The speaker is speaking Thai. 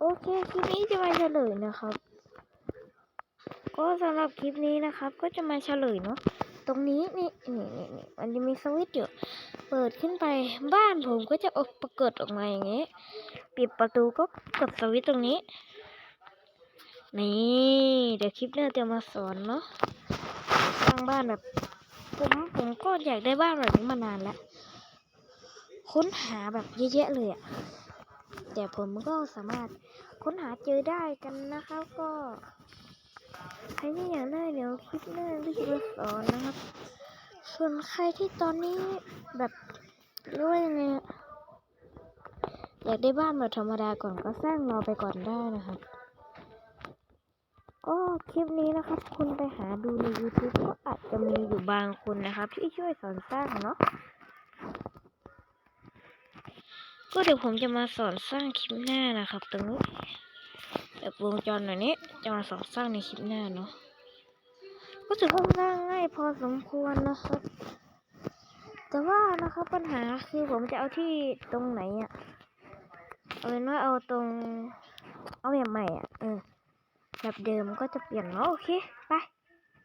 โอเคคลิปนี้จะมาเฉลยนะครับ ก็สำหรับคลิปนี้นะครับ ก็จะมาเฉลยเนาะตรงนี้นี่นี่นี่นี่มันจะมีสวิตช์อยู่เปิดขึ้นไปบ้านผมก็จะออกปรากฏออกมาอย่างนี้ ปิดประตูก็กดสวิตช์ตรงนี้ นี่เดี๋ยวคลิปหน้าจะมาสอนเนาะสร้างบ้านแบบผมผมก็อยากได้บ้านแบบนี้มานานแล้ว ค้นหาแบบเยอะๆเลยอะ แต่ผมก็สามารถค้นหาเจอได้กันนะครับก็ใครที่อยากได้เดี๋ยวคลิปหน้าที่จะสอนนะครับ ส่วนใครที่ตอนนี้แบบรู้ว่ายังไงอะอยากได้บ้านแบบธรรมดาก่อนก็สร้างรอไปก่อนได้นะครับก็คลิปนี้นะครับ คุณไปหาดูใน YouTube ก็อาจจะมีอยู่บางคนนะครับ ที่ช่วยสอนสร้างเนาะ ก็เดี๋ยวผมจะมาสอนสร้างคลิปหน้านะครับตรงนี้แบบวงจรแบบนี้จะมาสอนสร้างในคลิปหน้าเนาะก็ถือว่าสร้างง่ายพอสมควรนะครับ แต่ว่านะครับปัญหาคือผมจะเอาที่ตรงไหนอะเอาเป็นว่าเอาตรง เอาแบบใหม่อะเออแบบเดิมก็จะเปลี่ยนเนาะโอเคไป